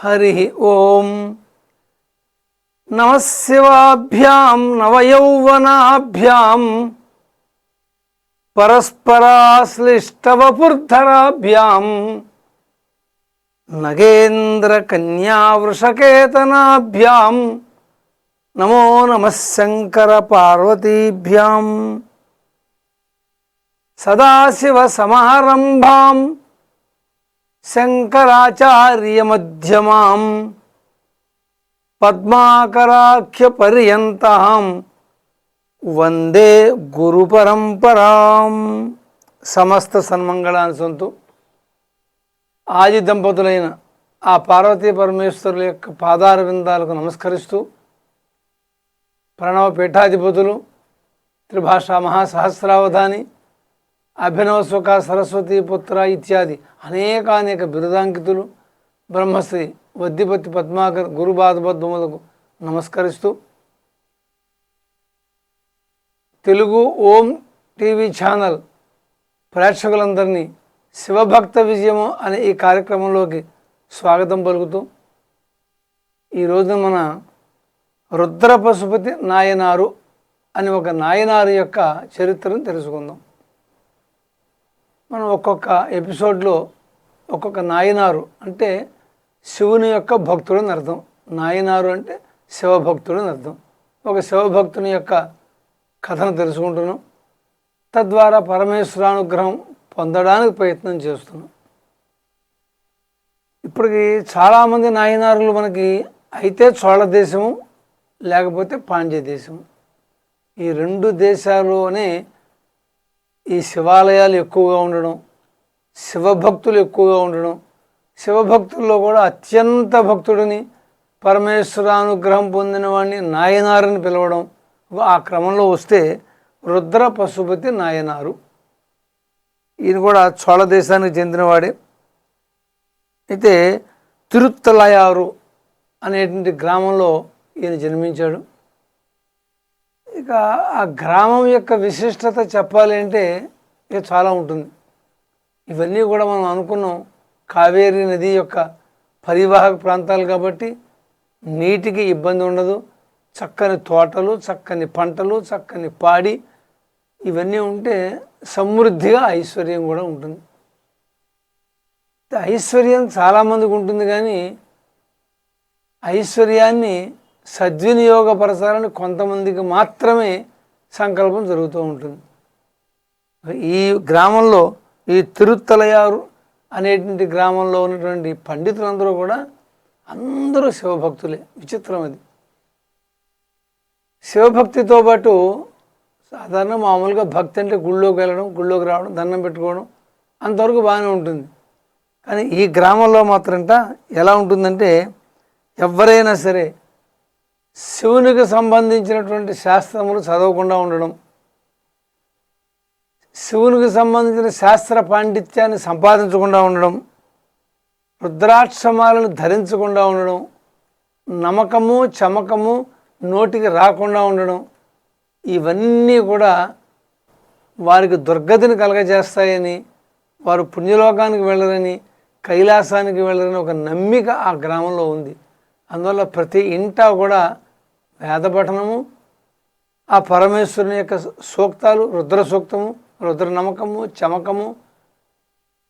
హరి ఓం నమశివాభ్యాం నవయౌవనాభ్యాం పరస్పరాశ్లిష్టవపుర్ధరాభ్యాం నగేంద్రకన్యావృషకేతనాభ్యాం నమో నమః శంకర పార్వతీభ్యాం సదాశివసమారంభాం శంకరాచార్యమధ్యమాం పద్మాకరాఖ్యపర్యంతాం వందే గురు పరంపరాం సమస్త సన్మంగళాన్ని సొంతు ఆది దంపతులైన ఆ పార్వతీ పరమేశ్వరుల యొక్క పాదార విందాలకు నమస్కరిస్తూ ప్రణవ పీఠాధిపతులు త్రిభాషా మహాసహస్రావధాని అభినవసుఖ సరస్వతి పుత్ర ఇత్యాది అనేకానేక బిరుదాంకితులు బ్రహ్మశ్రీ వద్దిపతి పద్మాకర్ గురుబాధబద్ధములకు నమస్కరిస్తూ తెలుగు ఓం టీవీ ఛానల్ ప్రేక్షకులందరినీ శివభక్త విజయము అనే ఈ కార్యక్రమంలోకి స్వాగతం పలుకుతూ ఈ రోజున మన రుద్ర పశుపతి నాయనారు అని ఒక నాయనారు యొక్క చరిత్రను తెలుసుకుందాం. మనం ఒక్కొక్క ఎపిసోడ్లో ఒక్కొక్క నాయనారు అంటే శివుని యొక్క భక్తుడు అని అర్థం. నాయనారు అంటే శివభక్తుడు అని అర్థం. ఒక శివభక్తుని యొక్క కథను తెలుసుకుంటున్నాం. తద్వారా పరమేశ్వరానుగ్రహం పొందడానికి ప్రయత్నం చేస్తున్నాం. ఇప్పటికి చాలామంది నాయనారులు మనకి అయితే చోళ దేశము లేకపోతే పాండ్య దేశము. ఈ రెండు దేశాల్లోనే ఈ శివాలయాలు ఎక్కువగా ఉండడం శివభక్తులు ఎక్కువగా ఉండడం శివభక్తుల్లో కూడా అత్యంత భక్తుడిని పరమేశ్వరానుగ్రహం పొందిన వాడిని నాయనారని పిలవడం ఆ క్రమంలో వస్తే రుద్ర పశుపతి నాయనారు. ఈయన కూడా చోళ దేశానికి చెందినవాడే అయితే తిరుత్తలయారు అనేటువంటి గ్రామంలో ఈయన జన్మించాడు. ఇక ఆ గ్రామం యొక్క విశిష్టత చెప్పాలి అంటే ఇక చాలా ఉంటుంది. ఇవన్నీ కూడా మనం అనుకున్నాం. కావేరీ నది యొక్క పరివాహక ప్రాంతాలు కాబట్టి నీటికి ఇబ్బంది ఉండదు. చక్కని తోటలు చక్కని పంటలు చక్కని పాడి ఇవన్నీ ఉంటే సమృద్ధిగా ఐశ్వర్యం కూడా ఉంటుంది. ఐశ్వర్యం చాలామందికి ఉంటుంది కానీ ఐశ్వర్యాన్ని సద్వినియోగపరచాలని కొంతమందికి మాత్రమే సంకల్పం జరుగుతూ ఉంటుంది. ఈ గ్రామంలో ఈ తిరుత్తలయారు అనేటువంటి గ్రామంలో ఉన్నటువంటి పండితులందరూ కూడా అందరూ శివభక్తులే. విచిత్రం అది శివభక్తితో పాటు సాధారణ మామూలుగా భక్తి అంటే గుళ్ళోకి వెళ్ళడం గుళ్ళోకి రావడం దండం పెట్టుకోవడం అంతవరకు బాగానే ఉంటుంది. కానీ ఈ గ్రామంలో మాత్రంట ఎలా ఉంటుందంటే ఎవరైనా సరే శివునికి సంబంధించినటువంటి శాస్త్రములు చదవకుండా ఉండడం శివునికి సంబంధించిన శాస్త్ర పాండిత్యాన్ని సంపాదించకుండా ఉండడం రుద్రాక్షమాలను ధరించకుండా ఉండడం నమ్మకము చమకము నోటికి రాకుండా ఉండడం ఇవన్నీ కూడా వారికి దుర్గతిని కలగజేస్తాయని వారు పుణ్యలోకానికి వెళ్ళరని కైలాసానికి వెళ్ళరని ఒక నమ్మిక ఆ గ్రామంలో ఉంది. అందువల్ల ప్రతి ఇంటా కూడా వేదపఠనము ఆ పరమేశ్వరుని యొక్క సూక్తాలు రుద్ర సూక్తము రుద్ర నమ్మకము చమకము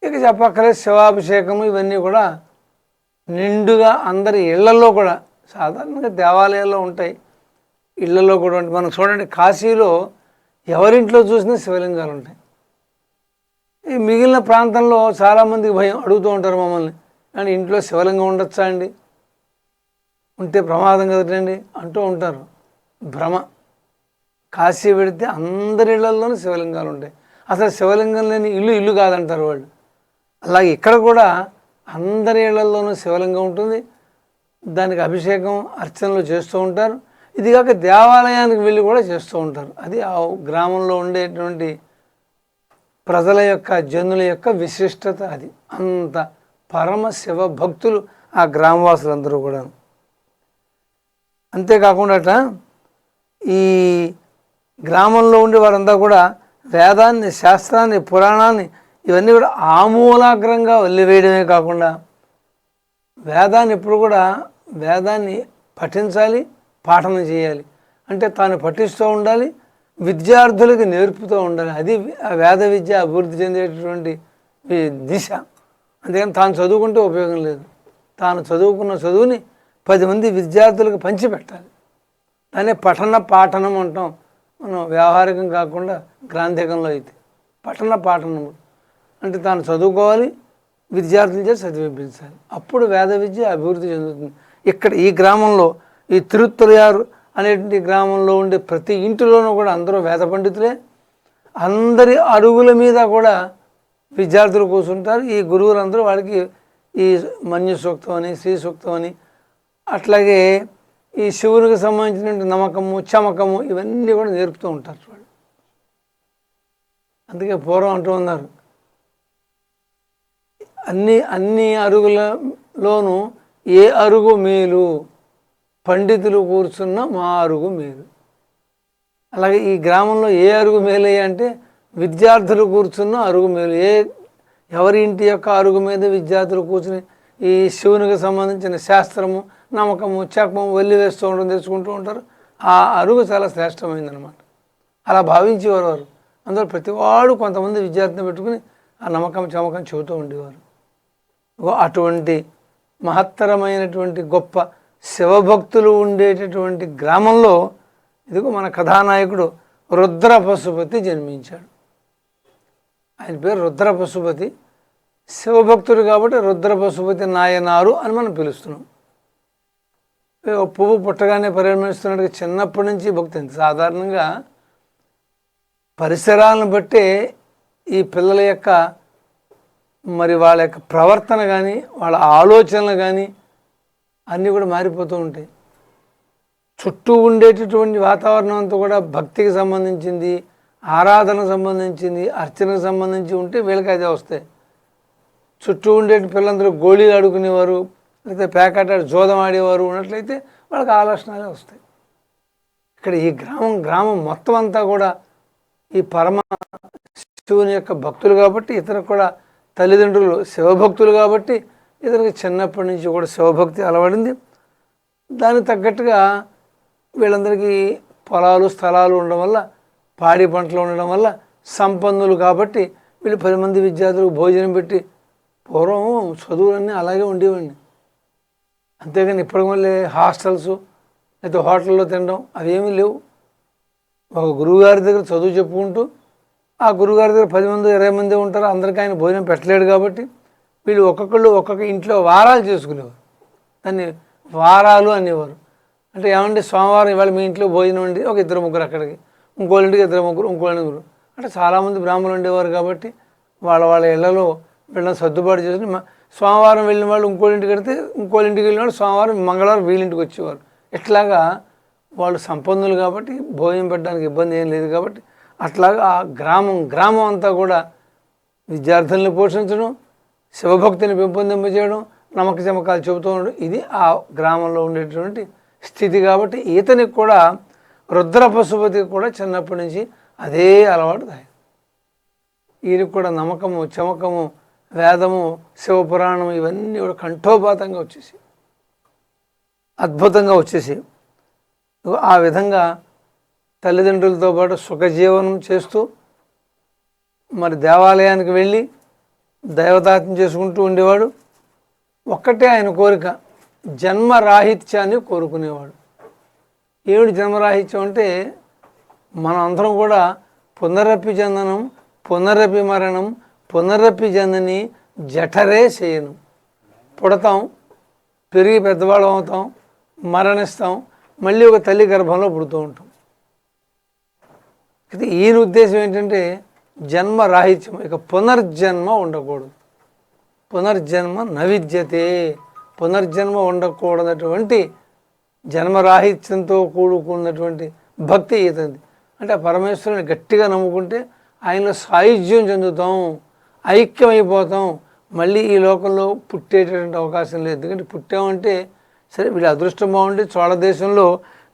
ఇక చెప్పక్కలే శివాభిషేకము ఇవన్నీ కూడా నిండుగా అందరి ఇళ్ళలో కూడా సాధారణంగా దేవాలయాల్లో ఉంటాయి. ఇళ్ళలో కూడా ఉంటాయి. మనం చూడండి కాశీలో ఎవరింట్లో చూసినా శివలింగాలు ఉంటాయి. ఈ మిగిలిన ప్రాంతంలో చాలామందికి భయం అడుగుతూ ఉంటారు మమ్మల్ని. కానీ ఇంట్లో శివలింగం ఉండొచ్చా అండి? ఉంటే ప్రమాదం కదండి అంటూ ఉంటారు. భ్రమ. కాశీ పెడితే అందరి ఇళ్ళలోనూ శివలింగాలు ఉంటాయి. అసలు శివలింగం లేని ఇల్లు ఇల్లు కాదంటారు వాళ్ళు. అలాగే ఇక్కడ కూడా అందరి ఇళ్ళలోనూ శివలింగం ఉంటుంది. దానికి అభిషేకం అర్చనలు చేస్తూ ఉంటారు. ఇది కాక దేవాలయానికి వెళ్ళి కూడా చేస్తూ ఉంటారు. అది ఆ గ్రామంలో ఉండేటువంటి ప్రజల యొక్క జనుల యొక్క విశిష్టత అది. అంత పరమ శివ భక్తులు ఆ గ్రామవాసులందరూ కూడా అంతేకాకుండా ఈ గ్రామంలో ఉండే వారంతా కూడా వేదాన్ని శాస్త్రాన్ని పురాణాన్ని ఇవన్నీ కూడా ఆమూలాగ్రంగా వదిలివేయడమే కాకుండా వేదాన్ని ఎప్పుడు కూడా వేదాన్ని పఠించాలి పాఠనం చేయాలి. అంటే తాను పఠిస్తూ ఉండాలి విద్యార్థులకు నేర్పుతూ ఉండాలి. అది వేద విద్య అభివృద్ధి చెందేటటువంటి దిశ. అందుకని తాను చదువుకుంటే ఉపయోగం లేదు. తాను చదువుకున్న చదువుని పది మంది విద్యార్థులకు పంచిపెట్టాలి. దాన్ని పఠన పాఠనం అంటాం. మనం వ్యవహారికం కాకుండా గ్రాంధికంలో అయితే పఠన పాఠనం. అంటే తాను చదువుకోవాలి విద్యార్థుల చేసి చదివించాలి. అప్పుడు వేద విద్య అభివృద్ధి చెందుతుంది. ఇక్కడ ఈ గ్రామంలో ఈ తిరుత్తలయారు అనేటువంటి గ్రామంలో ఉండే ప్రతి ఇంటిలోనూ కూడా అందరూ వేద పండితులే. అందరి అడుగుల మీద కూడా విద్యార్థులు కూర్చుంటారు ఈ గురువులందరూ వాళ్ళకి ఈ మన్యు సూక్తం అని శ్రీ సూక్తం అని అట్లాగే ఈ శివునికి సంబంధించిన నమ్మకము చమకము ఇవన్నీ కూడా నేర్పుతూ ఉంటారు వాళ్ళు. అందుకే పూర్వం అంటూ ఉన్నారు. అన్ని అన్ని అరుగులలోనూ ఏ అరుగు మేలు? పండితులు కూర్చున్న మా అరుగు మేలు. అలాగే ఈ గ్రామంలో ఏ అరుగు మేలయ్య అంటే విద్యార్థులు కూర్చున్న అరుగు మేలు. ఏ ఎవరి ఇంటి యొక్క అరుగు మీద విద్యార్థులు కూర్చుని ఈ శివునికి సంబంధించిన శాస్త్రము నమ్మకము చక్మం వెళ్ళి వేస్తూ ఉండడం తెచ్చుకుంటూ ఉంటారు. ఆ అరుగు చాలా శ్రేష్టమైందనమాట అలా భావించేవారు వారు. అందులో ప్రతివాడు కొంతమంది విద్యార్థిని పెట్టుకుని ఆ నమ్మకం చమకం చెబుతూ ఉండేవారు. అటువంటి మహత్తరమైనటువంటి గొప్ప శివభక్తులు ఉండేటటువంటి గ్రామంలో ఇదిగో మన కథానాయకుడు రుద్ర పశుపతి జన్మించాడు. ఆయన పేరు రుద్ర పశుపతి శివభక్తుడు కాబట్టి రుద్ర పశుపతి నాయనారు అని మనం పిలుస్తున్నాం. పువ్వు పుట్టగానే పరిగణిస్తున్నట్టుగా చిన్నప్పటి నుంచి భక్తి సాధారణంగా పరిసరాలను బట్టే ఈ పిల్లల యొక్క మరి వాళ్ళ యొక్క ప్రవర్తన కానీ వాళ్ళ ఆలోచనలు కానీ అన్నీ కూడా మారిపోతూ ఉంటాయి. చుట్టూ ఉండేటటువంటి వాతావరణం అంతా కూడా భక్తికి సంబంధించింది ఆరాధనకు సంబంధించింది అర్చనకు సంబంధించి ఉంటే వీళ్ళకి అదే వస్తాయి. చుట్టూ ఉండే పిల్లలందరూ గోళీలు ఆడుకునేవారు లేకపోతే పేకాట జోదం ఆడేవారు ఉన్నట్లయితే వాళ్ళకి ఆలోచనలే వస్తాయి. ఇక్కడ ఈ గ్రామం గ్రామం మొత్తం అంతా కూడా ఈ పరమ శివుని యొక్క భక్తులు కాబట్టి ఇతరు కూడా తల్లిదండ్రులు శివభక్తులు కాబట్టి ఇతనికి చిన్నప్పటి నుంచి కూడా శివభక్తి అలవడింది. దానికి తగ్గట్టుగా వీళ్ళందరికీ పొలాలు స్థలాలు ఉండడం వల్ల పాడి పంటలు ఉండడం వల్ల సంపన్నులు కాబట్టి వీళ్ళు పది మంది విద్యార్థులకు భోజనం పెట్టి పూర్వం చదువులన్నీ అలాగే ఉండేవండి అంతేగాని ఇప్పటి మళ్ళీ హాస్టల్స్ లేకపోతే హోటల్లో తినడం అవేమీ లేవు. ఒక గురువుగారి దగ్గర చదువు చెప్పుకుంటూ ఆ గురువుగారి దగ్గర పది మంది ఇరవై మంది ఉంటారు. అందరికీ ఆయన భోజనం పెట్టలేడు కాబట్టి వీళ్ళు ఒక్కొక్కళ్ళు ఒక్కొక్క ఇంట్లో వారాలు చేసుకునేవారు. దాన్ని వారాలు అనేవారు. అంటే ఏమంటే సోమవారం ఇవాళ మీ ఇంట్లో భోజనం ఉండి ఒక ఇద్దరు ముగ్గురు అక్కడికి ఇంకోళ్ళ ఇంటికి ఇద్దరు ముగ్గురు ఇంకోళ్ళ ముగ్గురు. అంటే చాలామంది బ్రాహ్మణులు ఉండేవారు కాబట్టి వాళ్ళ వాళ్ళ ఇళ్ళలో వీళ్ళని సర్దుబాటు చేసుకుని సోమవారం వెళ్ళిన వాళ్ళు ఇంకోళ్ళ ఇంటికి వెళ్తే ఇంటికి వెళ్ళిన వాళ్ళు సోమవారం మంగళవారం వీళ్ళింటికి వచ్చేవారు. ఇట్లాగా వాళ్ళు సంపన్నులు కాబట్టి భోజనం పెట్టడానికి ఇబ్బంది ఏం లేదు కాబట్టి అట్లాగా ఆ గ్రామం గ్రామం అంతా కూడా విద్యార్థులను పోషించడం శివభక్తిని పెంపొందింపజేయడం నమ్మక చమకాలు చెబుతూ ఉండడం ఇది ఆ గ్రామంలో ఉండేటువంటి స్థితి కాబట్టి ఈతనికి కూడా రుద్ర పశుపతికి కూడా చిన్నప్పటి నుంచి అదే అలవాటు దాయి. ఈయనకి కూడా నమ్మకము చమకము వేదము శివపురాణం ఇవన్నీ కూడా కంఠోపాతంగా వచ్చేసి అద్భుతంగా వచ్చేసి ఆ విధంగా తల్లిదండ్రులతో పాటు సుఖజీవనం చేస్తూ మరి దేవాలయానికి వెళ్ళి దైవతాత్మ చేసుకుంటూ ఉండేవాడు. ఒక్కటే ఆయన కోరిక జన్మరాహిత్యాన్ని కోరుకునేవాడు. ఏమిటి జన్మరాహిత్యం అంటే మనం అందరం కూడా పునరపి జననం పునరపి మరణం పునరపి జనని జఠరే చేయను. పుడతాం పెరిగి పెద్దవాళ్ళం అవుతాం మరణిస్తాం మళ్ళీ ఒక తల్లి గర్భంలో పుడుతూ ఉంటాం. అయితే ఈయన ఉద్దేశం ఏంటంటే జన్మ రాహిత్యం ఇక పునర్జన్మ ఉండకూడదు. పునర్జన్మ నవిద్యతే. పునర్జన్మ ఉండకూడనటువంటి జన్మరాహిత్యంతో కూడుకున్నటువంటి భక్తి ఈతంది. అంటే ఆ పరమేశ్వరుని గట్టిగా నమ్ముకుంటే ఆయనలో సాయుధ్యం చెందుతాం. ఐక్యమైపోతాం. మళ్ళీ ఈ లోకంలో పుట్టేటటువంటి అవకాశం లేదు. ఎందుకంటే పుట్టామంటే సరే వీళ్ళ అదృష్టం బాగుండి చోళ దేశంలో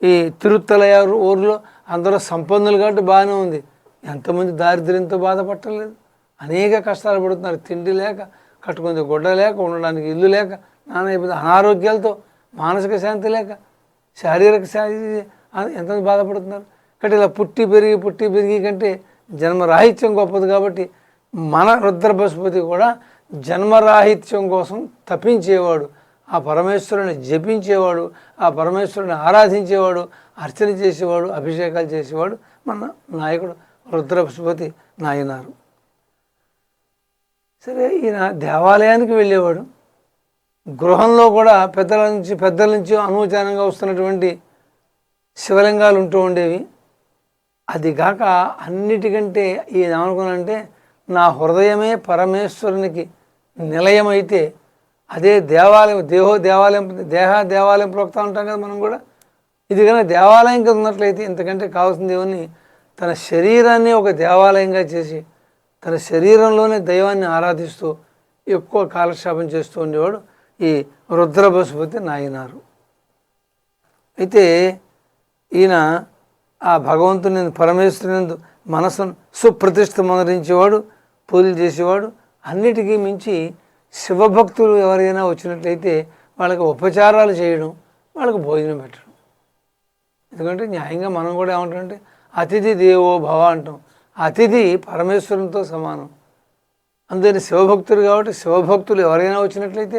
ఈ తిరుత్తలయ ఊర్లో అందరూ సంపన్నులు కాబట్టి బాగానే ఉంది. ఎంతమంది దారిద్ర్యంతో బాధపట్టలేదు అనేక కష్టాలు పడుతున్నారు. తిండి లేక కట్టుకుంది గుడ్డ లేక ఉండడానికి ఇల్లు లేక నానా ఇబ్బంది అనారోగ్యాలతో మానసిక శాంతి లేక శారీరక శాంతి ఎంతమంది బాధపడుతున్నారు. కాబట్టి ఇలా పుట్టి పెరిగి పుట్టి పెరిగి కంటే జన్మ రాహిత్యం గొప్పది కాబట్టి మన రుద్ర కూడా జన్మరాహిత్యం కోసం తప్పించేవాడు ఆ పరమేశ్వరుని జపించేవాడు ఆ పరమేశ్వరుని ఆరాధించేవాడు అర్చన చేసేవాడు అభిషేకాలు చేసేవాడు మన నాయకుడు రుద్ర నాయనారు. సరే ఈయన దేవాలయానికి వెళ్ళేవాడు. గృహంలో కూడా పెద్దల నుంచి పెద్దల నుంచి అనూచానంగా వస్తున్నటువంటి శివలింగాలు ఉంటూ ఉండేవి. అది కాక అన్నిటికంటే ఈయన ఏమనుకున్నానంటే నా హృదయమే పరమేశ్వరునికి నిలయమైతే అదే దేవాలయం దేహో దేవాలయం దేహ దేవాలయం ప్రోక్తా ఉంటాం కదా మనం కూడా. ఇది కానీ దేవాలయంగా ఉన్నట్లయితే ఇంతకంటే కావాల్సిన దేవుని తన శరీరాన్ని ఒక దేవాలయంగా చేసి తన శరీరంలోనే దైవాన్ని ఆరాధిస్తూ ఎక్కువ కాలక్షేపం చేస్తూ ఉండేవాడు ఈ రుద్రబసుపతి నాయనారు. అయితే ఈయన ఆ భగవంతుని పరమేశ్వరుని మనసును సుప్రతిష్ఠ మొదరించేవాడు పూజలు చేసేవాడు. అన్నిటికీ మించి శివభక్తులు ఎవరైనా వచ్చినట్లయితే వాళ్ళకి ఉపచారాలు చేయడం వాళ్ళకి భోజనం పెట్టడం. ఎందుకంటే న్యాయంగా మనం కూడా ఏమంటామంటే అతిథి దేవో భవ అంటాం. అతిథి పరమేశ్వరునితో సమానం. అందుకని శివభక్తులు కాబట్టి శివభక్తులు ఎవరైనా వచ్చినట్లయితే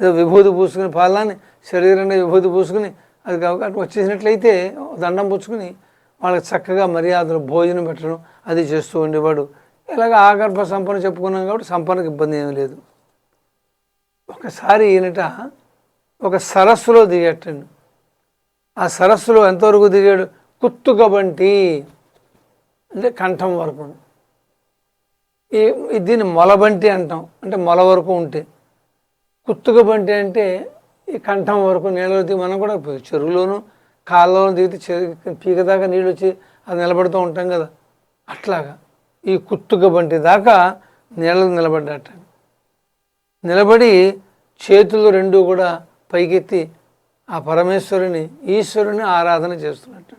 ఏదో విభూతి పూసుకుని పాలనాన్ని శరీరంలో విభూతి పూసుకుని అది కాబట్టి వచ్చేసినట్లయితే దండం పుచ్చుకుని వాళ్ళకి చక్కగా మర్యాదలు భోజనం పెట్టడం అది చేస్తూ ఉండేవాడు. ఇలాగ ఆగర్భ సంపన్న చెప్పుకున్నాం కాబట్టి సంపన్నకు ఇబ్బంది ఏమీ లేదు. ఒకసారి ఈయనట ఒక సరస్సులో దిగేటండి. ఆ సరస్సులో ఎంతవరకు దిగాడు? కుత్తుకబంటి అంటే కంఠం వరకు. ఈ దీన్ని మొలబంటి అంటాం. అంటే మొల వరకు ఉంటే. కుత్తుకబంటి అంటే ఈ కంఠం వరకు నీళ్ళలో దిగి మనం కూడా చెరువులోను కాళ్ళలోనూ దిగితే చెరు పీకదాకా నీళ్ళు వచ్చి అది నిలబడుతూ ఉంటాం కదా. అట్లాగా. ఈ కుత్తుక బంటి దాకా నీళ్ళలో నిలబడ్డాట. నిలబడి చేతులు రెండు కూడా పైకెత్తి ఆ పరమేశ్వరుని ఈశ్వరుని ఆరాధన చేస్తున్నట్టు.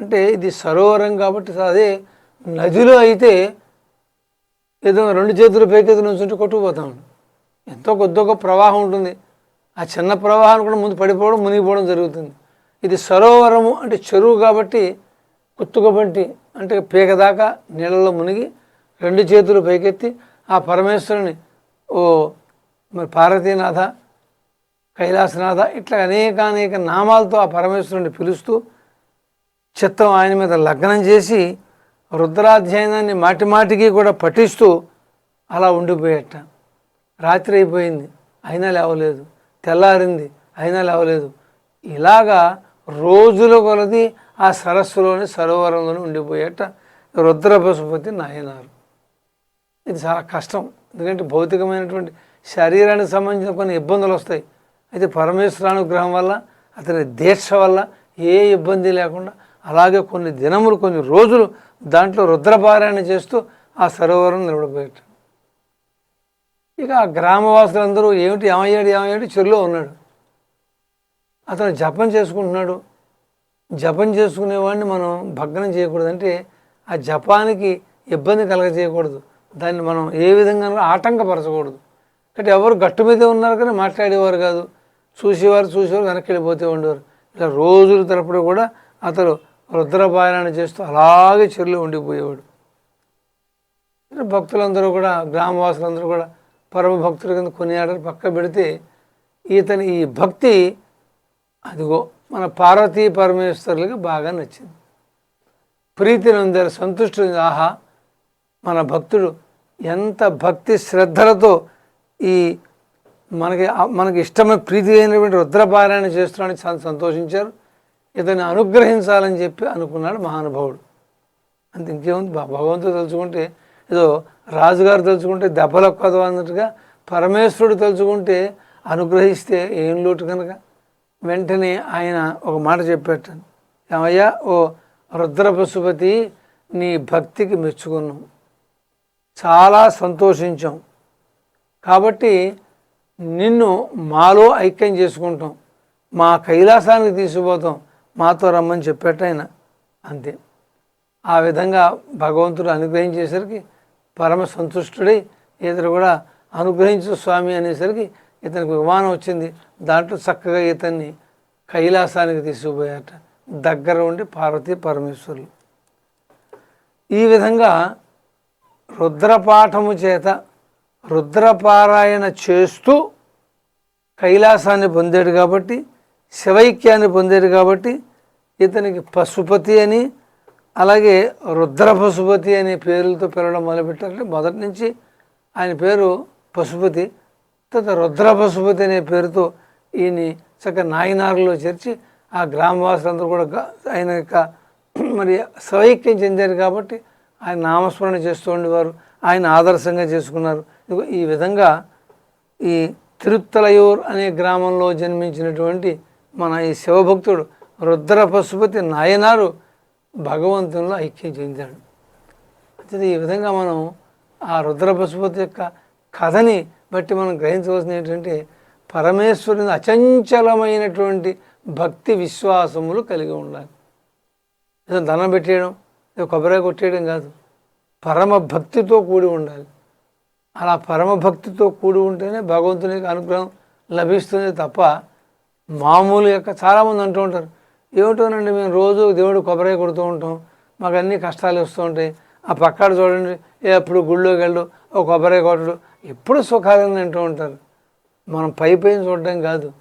అంటే ఇది సరోవరం కాబట్టి అదే నదిలో అయితే ఏదో రెండు చేతులు పైకెత్తి నుంచుంటే కొట్టుకుపోతాం. ఎంతో కొద్ది ఒక ప్రవాహం ఉంటుంది. ఆ చిన్న ప్రవాహాన్ని కూడా ముందు పడిపోవడం మునిగిపోవడం జరుగుతుంది. ఇది సరోవరము అంటే చెరువు కాబట్టి కుత్తుకబంటి అంటే పీకదాకా నీళ్ళలో మునిగి రెండు చేతులు పైకెత్తి ఆ పరమేశ్వరుని ఓ మరి పార్వతీనాథ కైలాసనాథ ఇట్లా అనేక అనేక నామాలతో ఆ పరమేశ్వరుని పిలుస్తూ చిత్తం ఆయన మీద లగ్నం చేసి రుద్రాధ్యయనాన్ని మాటిమాటికి కూడా పఠిస్తూ అలా ఉండిపోయేట. రాత్రి అయిపోయింది అయినా లేవలేదు తెల్లారింది అయినా లేవలేదు. ఇలాగా రోజుల కొలది ఆ సరస్సులోని సరోవరంలోనే ఉండిపోయేట రుద్ర పశుపతి నాయనారు. ఇది చాలా కష్టం. ఎందుకంటే భౌతికమైనటువంటి శరీరానికి సంబంధించిన కొన్ని ఇబ్బందులు వస్తాయి. అయితే పరమేశ్వరానుగ్రహం వల్ల అతని దీక్ష వల్ల ఏ ఇబ్బంది లేకుండా అలాగే కొన్ని దినములు కొన్ని రోజులు దాంట్లో రుద్రపారాయణ చేస్తూ ఆ సరోవరం నిలబడిపోయాడు ఇక ఆ గ్రామవాసులందరూ ఏమిటి ఏమయ్యాడు ఏమయ్యాడు? చెరులో ఉన్నాడు. అతను జపం చేసుకుంటున్నాడు. జపం చేసుకునేవాడిని మనం భగ్నం చేయకూడదు అంటే ఆ జపానికి ఇబ్బంది కలగజేయకూడదు. దాన్ని మనం ఏ విధంగా ఆటంకపరచకూడదు. అంటే ఎవరు గట్టు మీదే ఉన్నారు కానీ మాట్లాడేవారు కాదు. చూసేవారు చూసేవారు వెనక్కి వెళ్ళిపోతూ ఉండేవారు. ఇలా రోజుల తరపుడు కూడా అతను రుద్రపారాయణ చేస్తూ అలాగే చెరువులో ఉండిపోయేవాడు. భక్తులందరూ కూడా గ్రామవాసులందరూ కూడా పరమ భక్తుల కింద కొనియాడని పక్క పెడితే ఇతని ఈ భక్తి అదిగో మన పార్వతీ పరమేశ్వరులకి బాగా నచ్చింది. ప్రీతి నొందారు సంతుష్టి ఆహా మన భక్తుడు ఎంత భక్తి శ్రద్ధలతో ఈ మనకి మనకి ఇష్టమైన ప్రీతి అయినటువంటి రుద్రపారాయణ చేస్తున్నాడని చాలా సంతోషించారు. ఇతన్ని అనుగ్రహించాలని చెప్పి అనుకున్నాడు మహానుభావుడు. అంత ఇంకేముంది? భగవంతుడు తలుచుకుంటే ఏదో రాజుగారు తలుచుకుంటే దెబ్బలొక్కదు అన్నట్టుగా పరమేశ్వరుడు తలుచుకుంటే అనుగ్రహిస్తే ఏం లోటు కనుక? వెంటనే ఆయన ఒక మాట చెప్పేటాను ఏమయ్యా ఓ రుద్ర పశుపతి నీ భక్తికి మెచ్చుకున్నాం. చాలా సంతోషించాం. కాబట్టి నిన్ను మాలో ఐక్యం చేసుకుంటాం. మా కైలాసానికి తీసుకుపోతాం. మాతో రమ్మని చెప్పేట ఆయన. అంతే. ఆ విధంగా భగవంతుడు అనుగ్రహించేసరికి పరమ సంతుష్టుడై ఇతరు కూడా అనుగ్రహించు స్వామి అనేసరికి ఇతనికి విమానం వచ్చింది. దాంట్లో చక్కగా ఇతన్ని కైలాసానికి తీసుకుపోయాట దగ్గర ఉండి పార్వతీ పరమేశ్వరులు. ఈ విధంగా రుద్రపాఠము చేత రుద్రపారాయణ చేస్తూ కైలాసాన్ని పొందాడు కాబట్టి శివైక్యాన్ని పొందాడు కాబట్టి ఇతనికి పశుపతి అని అలాగే రుద్ర పశుపతి అనే పేర్లతో పిలవడం మొదలుపెట్టారంటే మొదటి నుంచి ఆయన పేరు పశుపతి. తర్వాత రుద్ర పశుపతి అనే పేరుతో ఈయన్ని చక్క నాయనారులో చేర్చి ఆ గ్రామవాసులందరూ కూడా ఆయన యొక్క మరి సవైక్యం చెందారు కాబట్టి ఆయన నామస్మరణ చేస్తూ ఉండేవారు. ఆయన ఆదర్శంగా చేసుకున్నారు. ఈ విధంగా ఈ తిరుత్తలయూర్ అనే గ్రామంలో జన్మించినటువంటి మన ఈ శివభక్తుడు రుద్ర పశుపతి నాయనారు భగవంతునిలో ఐక్యం చెందాడు. అంటే ఈ విధంగా మనం ఆ రుద్ర పశుపతి యొక్క కథని బట్టి మనం గ్రహించవలసింది ఏంటంటే పరమేశ్వరుని అచంచలమైనటువంటి భక్తి విశ్వాసములు కలిగి ఉండాలి. ఏదో ధనం పెట్టేయడం ఏదో కొబ్బరి కొట్టేయడం కాదు. పరమ భక్తితో కూడి ఉండాలి. అలా పరమ భక్తితో కూడి ఉంటేనే భగవంతునికి అనుగ్రహం లభిస్తుంది తప్ప మామూలు యొక్క చాలామంది అంటూ ఉంటారు. ఏమిటోనండి మేము రోజు దేవుడు కొబ్బరి కొడుతూ ఉంటాం మాకు అన్ని కష్టాలు వస్తూ ఉంటాయి. ఆ పక్కడ చూడండి ఎప్పుడు గుళ్ళోకి వెళ్ళడు ఓ కొబ్బరి కొట్టడు ఎప్పుడు సుఖాలను అంటూ ఉంటారు. మనం పై పైన చూడడం కాదు.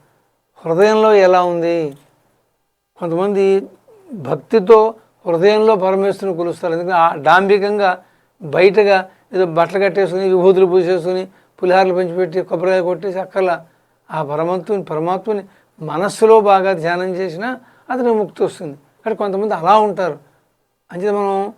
హృదయంలో ఎలా ఉంది? కొంతమంది భక్తితో హృదయంలో పరమేశ్వరుని కొలుస్తారు. ఎందుకంటే ఆ డాంబికంగా బయటగా ఏదో బట్టలు కట్టేసుకుని విభూతులు పూసేసుకుని పులిహార్లు పంచిపెట్టి కొబ్బరికాయ కొట్టేసి అక్కర్లా. ఆ పరమంతుని పరమాత్మని మనస్సులో బాగా ధ్యానం చేసినా అతను ముక్తి వస్తుంది. కానీ కొంతమంది అలా ఉంటారు. అంతే మనం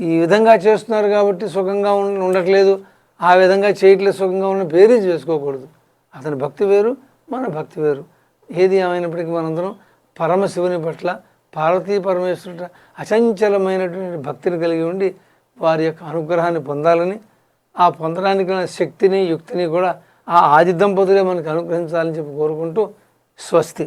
ఈ విధంగా చేస్తున్నారు కాబట్టి సుఖంగా ఉండట్లేదు. ఆ విధంగా చేయట్లేదు సుఖంగా ఉన్న బేరీజ్ చేసుకోకూడదు. అతని భక్తి వేరు మన భక్తి వేరు. ఏది ఏమైనప్పటికీ మనందరం పరమశివుని పట్ల పార్వతీ పరమేశ్వరుడు అచంచలమైనటువంటి భక్తిని కలిగి ఉండి వారి యొక్క అనుగ్రహాన్ని పొందాలని ఆ పొందడానికి శక్తిని యుక్తిని కూడా ఆ ఆది దంపతులే మనకు అనుగ్రహించాలని చెప్పి కోరుకుంటూ స్వస్తి.